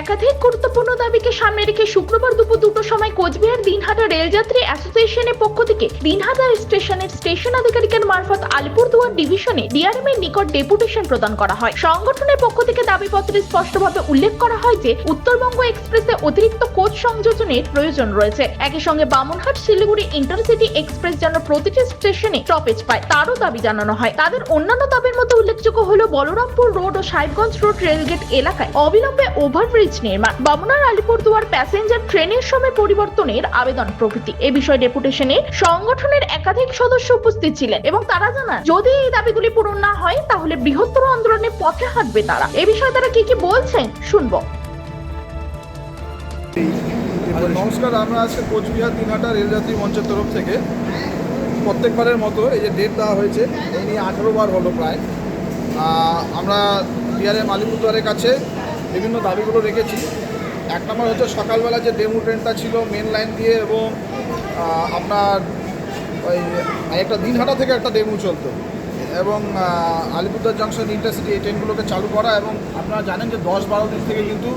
একাধিক গুরুত্বপূর্ণ দাবিকে সামনে রেখে শুক্রবার দুপুর দুটোর সময় কোচবিহার দিনহাটা রেলযাত্রী অ্যাসোসিয়েশনের পক্ষ থেকে দিনহাটা স্টেশনের স্টেশন আধিকারিকের মারফত আলিপুরদুয়ার ডিভিশনে ডিআরএম এর নিকট ডেপুটেশন প্রদান করা হয়। সংগঠনের পক্ষ থেকে দাবিপত্রে স্পষ্টভাবে উল্লেখ করা হয় যে, উত্তরবঙ্গ এক্সপ্রেসে অতিরিক্ত কোচ সংযোজনের প্রয়োজন রয়েছে। একই সঙ্গে বামনহাট শিলিগুড়ি ইন্টারসিটি এক্সপ্রেস যেন প্রতিটি স্টেশনে স্টপেজ পায়, তারও দাবি জানানো হয়। তাদের অন্যান্য দাবির মধ্যে উল্লেখযোগ্য হলো বলরামপুর রোড ও সাহেবগঞ্জ রোড রেলগেট এলাকায় অবিলম্বে ওভারব্রিজ নির্মাণ। বামুনার আলিপুরদুয়ার প্যাসেঞ্জার ট্রেনের সময় পরিবর্তনের আবেদন প্রভৃতি। এ বিষয়ে ডেপুটেশনে সংগঠনের একাধিক সদস্য উপস্থিত ছিলেন এবং তারা জানান, যদি এই দাবিগুলি পূরণ না হয়, তাহলে বৃহত্তর আন্দোলনের পথে হাঁটবে তারা। এ বিষয়ে তারা কি কি বলছেন, শুনব। নমস্কার, আমরা আজকে কোচবিহার দিনহাটা রেলযাত্রী মঞ্চের তরফ থেকে। প্রত্যেকবারের মতো এই যে ডেট দেওয়া হয়েছে, এই নিয়ে আঠেরো বার হলো প্রায়। আমরা বিহারের আলিপুরদুয়ারের কাছে বিভিন্ন দাবিগুলো রেখেছি। এক নম্বর হচ্ছে সকালবেলা যে ডেমু ট্রেনটা ছিল মেন লাইন দিয়ে এবং আপনার ওই একটা দিনহাটা থেকে একটা ডেমু চলতো। এবং আহ, আলিপুরদুয়ার জংশন ইন্টারসিটি এই ট্রেনগুলোকে চালু করা এবং আপনারা জানেন যে দশ বারো দিন থেকে কিন্তু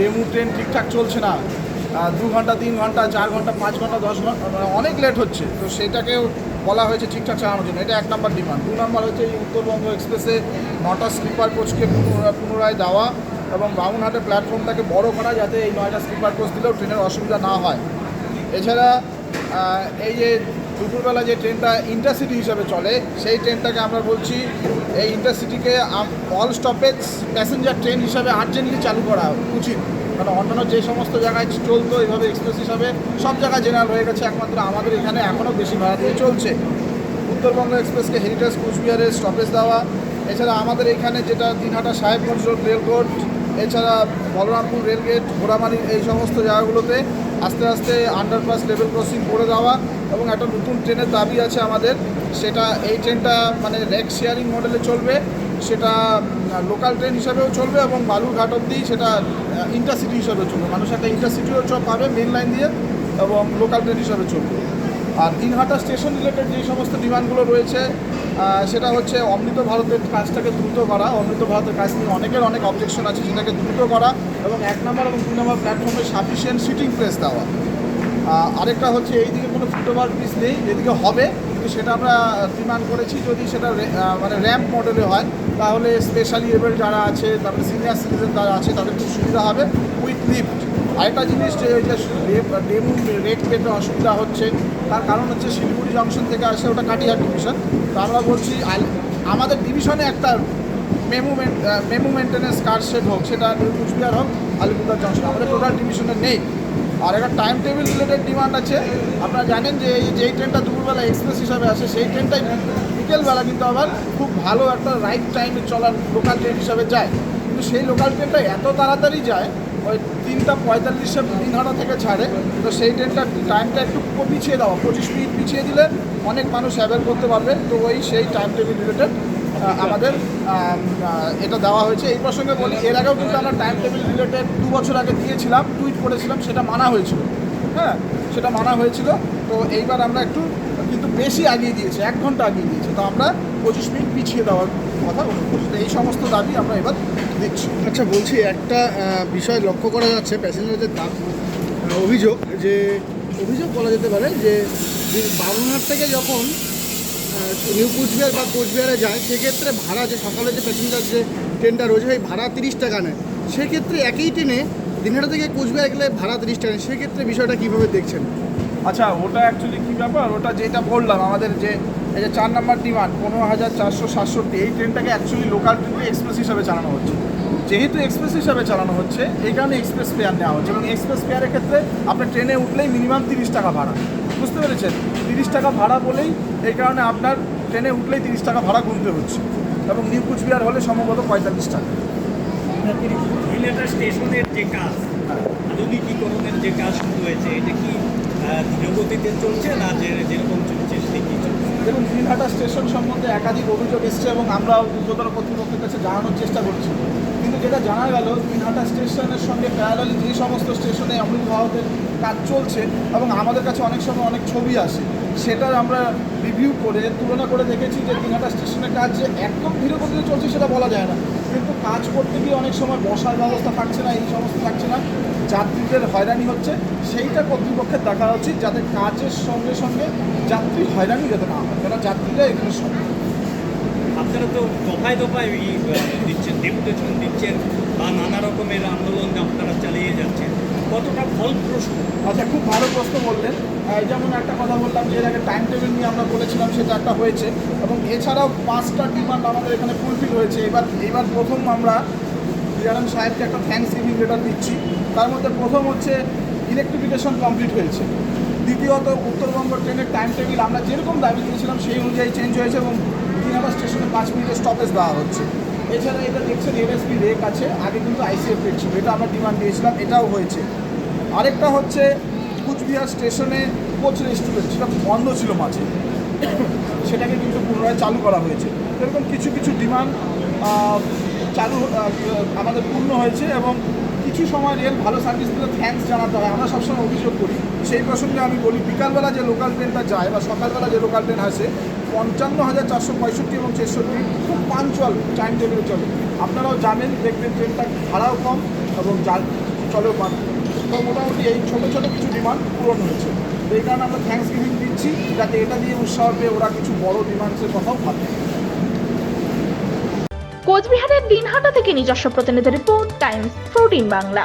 ডেমু ট্রেন ঠিকঠাক চলছে না। দু ঘণ্টা তিন ঘণ্টা চার ঘণ্টা পাঁচ ঘণ্টা দশ ঘণ্টা মানে অনেক লেট হচ্ছে। তো সেটাকেও বলা হয়েছে ঠিকঠাক চালানোর জন্য। এটা এক নম্বর ডিমান্ড দু নম্বর হচ্ছে এই উত্তরবঙ্গ এক্সপ্রেসে নটা স্লিপার কোচকে পুনরায় দেওয়া। এবং বামুনহাটের প্ল্যাটফর্মটাকে বড় করা যাতে এই নয়টা স্লিপার কোচ দিলেও ট্রেনের অসুবিধা না হয়। এছাড়া এই যে দুপুরবেলা যে ট্রেনটা ইন্টারসিটি হিসাবে চলে, সেই ট্রেনটাকে আমরা বলছি, এই ইন্টারসিটিকে অল স্টপেজ প্যাসেঞ্জার ট্রেন হিসাবে আর্জেন্টলি চালু করা উচিত। কারণ অন্যান্য যে সমস্ত জায়গায় চলতো এইভাবে এক্সপ্রেস হিসাবে সব জায়গায় জেনারেল হয়ে গেছে, একমাত্র আমাদের এখানে এখনও বেশি ভাড়া দিয়ে চলছে। উত্তরবঙ্গ এক্সপ্রেসকে হেরিটেজ কোচবিহারের স্টপেজ দেওয়া, এছাড়া আমাদের এখানে যেটা দিনহাটা সাহেবগঞ্জ রোড রেলরোড এছাড়া বলরামপুর রেলগেট, ঘোড়ামারি এই সমস্ত জায়গাগুলোতে আস্তে আস্তে আন্ডারপাস লেভেল ক্রসিং করে দেওয়া এবং একটা নতুন ট্রেনের দাবি আছে আমাদের। সেটা এই ট্রেনটা মানে র্যাক শেয়ারিং মডেলে চলবে। সেটা লোকাল ট্রেন হিসাবেও চলবে এবং বালুরঘাট অবধি সেটা ইন্টারসিটি হিসাবে চলবে। মানুষ একটা ইন্টারসিটিও পাবে মেন লাইন দিয়ে এবং লোকাল ট্রেন হিসাবে চলবে। আর দিনহাটা স্টেশন রিলেটেড যে সমস্ত ডিমান্ডগুলো রয়েছে সেটা হচ্ছে অমৃত ভারতের কাজটাকে দ্রুত করা। অমৃত ভারতের কাজ নিয়ে অনেকের অনেক অবজেকশন আছে, সেটাকে দ্রুত করা এবং এক নম্বর এবং দুই নম্বর প্ল্যাটফর্মে সাফিসিয়েন্ট সিটিং প্লেস দেওয়া। আরেকটা হচ্ছে এই দিকে কোনো ফুটওভার ব্রিজ নেই, এদিকে হবে, কিন্তু সেটা আমরা ডিমান্ড করেছি যদি সেটা মানে র্যাম্প মডেলে হয়, তাহলে স্পেশালি এবার যারা আছে, তারপরে সিনিয়র সিটিজেন যারা আছে, তাদের খুব সুবিধা হবে উইথ লিফট আরেকটা জিনিস যে ডেমু রেট পেতে অসুবিধা হচ্ছে, তার কারণ হচ্ছে শিলিগুড়ি জংশন থেকে আসে ওটা কাটিহার ডিভিশন। তো আমরা বলছি আমাদের ডিভিশনে একটা MEMU MEMU maintenance car set হোক, সেটা কুচবিহার হোক আলিপুরদার জংশন, আমাদের টোটাল ডিভিশনে নেই। আর একটা টাইম টেবিল রিলেটেড ডিমান্ড আছে। আপনারা জানেন যে, এই যেই ট্রেনটা দুপুরবেলা এক্সপ্রেস হিসাবে আসে, সেই ট্রেনটাই বিকেলবেলা কিন্তু আবার খুব ভালো একটা রাইট টাইমে চলার লোকাল ট্রেন হিসাবে যায়। কিন্তু সেই লোকাল ট্রেনটা এত তাড়াতাড়ি যায় ওই তিনটা পঁয়তাল্লিশে দিনহাটা থেকে ছাড়ে। তো সেই ট্রেনটা টাইমটা একটু পিছিয়ে দেওয়া, পঁচিশ মিনিট পিছিয়ে দিলে অনেক মানুষ অ্যাভেল করতে পারবে। তো ওই সেই টাইম টেবিল রিলেটেড আমাদের এটা দেওয়া হয়েছে। এই প্রসঙ্গে বলি, এর আগেও কিন্তু আমরা টাইম টেবিল রিলেটেড দু বছর আগে দিয়েছিলাম টুইট করেছিলাম, সেটা মানা হয়েছিল। হ্যাঁ সেটা মানা হয়েছিল। তো এইবার আমরা একটু, কিন্তু বেশি আগিয়ে দিয়েছি, এক ঘণ্টা আগিয়ে দিয়েছে। তো আমরা পঁচিশ মিনিট পিছিয়ে দেওয়ার কথা এই সমস্ত দাবি আমরা এবার দিচ্ছি আচ্ছা বলছি একটা বিষয় লক্ষ্য করা যাচ্ছে প্যাসেঞ্জারদের দাম অভিযোগ যে অভিযোগ বলা যেতে পারে যে যে বাবুঘাট থেকে যখন নিউ কুচবিহার বা কোচবিহারে যায় সেক্ষেত্রে ভাড়া যে সকালে যে প্যাসেঞ্জার যে ট্রেনটা রয়েছে সেই ভাড়া তিরিশ টাকা নেয়। সেক্ষেত্রে একই ট্রেনে দিনহাটা থেকে কোচবিহার গেলে ভাড়া তিরিশ টাকা নেয়। সেক্ষেত্রে বিষয়টা কীভাবে দেখছেন? আচ্ছা ওটা অ্যাকচুয়ালি কী ব্যাপার? ওটা যেটা বললাম আমাদের যে এই যে চার নাম্বার ডিমান্ড, পনেরো হাজার চারশো সাতষট্টি। এই ট্রেনটাকে অ্যাকচুয়ালি লোকাল ট্রেনকে এক্সপ্রেস হিসাবে চালানো হচ্ছে। যেহেতু এক্সপ্রেস হিসাবে চালানো হচ্ছে, এই কারণে এক্সপ্রেস ফেয়ার নেওয়া হচ্ছে। এবং এক্সপ্রেস ফেয়ারের ক্ষেত্রে আপনার ট্রেনে উঠলেই মিনিমাম তিরিশ টাকা ভাড়া। বুঝতে পেরেছেন? তিরিশ টাকা ভাড়া বলেই এই কারণে আপনার ট্রেনে উঠলেই তিরিশ টাকা ভাড়া গুনতে হচ্ছে। এবং নিউ কুচবিহার হলে সম্ভবত পঁয়তাল্লিশ টাকা। স্টেশনের যে কাজ, আধুনিকীকরণের যে কাজ শুরু হয়েছে এটা কি ধীরগতিতে চলছে না যে যেরকম চলছে সেদিকেই চলছে? দেখুন দিনহাটা স্টেশন সম্বন্ধে একাধিক অভিযোগ এসছে এবং আমরা উদ্বোধন কর্তৃপক্ষের কাছে জানানোর চেষ্টা করছি। কিন্তু যেটা জানা গেল দিনহাটা স্টেশনের সঙ্গে প্যারালালি যে সমস্ত স্টেশনে অমৃত ভারতের কাজ চলছে এবং আমাদের কাছে অনেক সময় অনেক ছবি আসে, সেটার আমরা রিভিউ করে, তুলনা করে দেখেছি যে দিনহাটা স্টেশনের কাজ যে একদম ধীরগতিতে চলছে সেটা বলা যায় না। কিন্তু কাজ করতে গিয়ে অনেক সময় বসার ব্যবস্থা থাকছে না, এই সমস্ত থাকছে না। যাত্রীদের হয়রানি হচ্ছে, সেইটা কর্তৃপক্ষের দেখা উচিত যাতে কাজের সঙ্গে সঙ্গে যাত্রী হয়রানি যাতে না হয় কেন যাত্রীরা এখানে সব আপনারা তো দফায় দফায় দিচ্ছেন ডেপুটেশন দিচ্ছেন বা নানা রকমের আন্দোলন আপনারা চালিয়ে যাচ্ছেন। কতটা ফলপ্রসূ? আচ্ছা খুব ভালো প্রশ্ন বললেন। যেমন একটা কথা বললাম যে, এর আগে টাইম টেবিল নিয়ে আমরা বলেছিলাম, সেটা একটা হয়েছে। এবং এছাড়াও পাঁচটা ডিমান্ড আমাদের এখানে ফুলফিল হয়েছে। এবার এবার প্রথম আমরা ডিআরএম সাহেবকে একটা থ্যাঙ্কস গিভিং লেটার দিচ্ছি। তার মধ্যে প্রথম হচ্ছে ইলেকট্রিফিকেশন কমপ্লিট হয়েছে। দ্বিতীয়ত, উত্তরবঙ্গ ট্রেনের টাইম টেবিল আমরা যেরকম দাবি দিয়েছিলাম সেই অনুযায়ী চেঞ্জ হয়েছে এবং দিনাবা স্টেশনে পাঁচ মিনিটের স্টপেজ দেওয়া হচ্ছে। এছাড়া এটা দেখছেন এনএসপি রেক আছে, আগে কিন্তু আইসিএফ রেক ছিল, এটা আমরা ডিমান্ড দিয়েছিলাম, এটাও হয়েছে। আরেকটা হচ্ছে কুচবিহার স্টেশনে কোচ রেস্টুরেন্ট, সেটা বন্ধ ছিল মাঝে। সেটাকে কিন্তু পুনরায় চালু করা হয়েছে। এরকম কিছু কিছু ডিমান্ড চালু আমাদের পূর্ণ হয়েছে এবং কিছু সময় রেল ভালো সার্ভিস দিলে থ্যাঙ্কস জানাতে হয়। আমরা সবসময় অভিযোগ করি। সেই প্রসঙ্গে আমি বলি, বিকালবেলা যে লোকাল ট্রেনটা যায় বা সকালবেলা যে লোকাল ট্রেন আসে পঞ্চান্ন হাজার চারশো পঁয়ষট্টি এবং ছেষট্টি খুব পাঞ্চুয়াল টাইম টেবিলে চলে। আপনারাও জানেন, দেখবেন ট্রেনটা ভাড়াও কম এবং চলেও পান। তো মোটামুটি এই ছোটো ছোটো কিছু ডিমান্ড পূরণ হয়েছে। তো এই কারণে আমরা থ্যাঙ্কস গিভিং দিচ্ছি, যাতে এটা দিয়ে উৎসাহ পেয়ে ওরা কিছু বড় ডিমান্ডসের কথাও ভাবে। কোচবিহারের দিনহাটা থেকে নিজস্ব প্রতিনিধি রিপোর্ট, টাইমস, প্রোটিন বাংলা।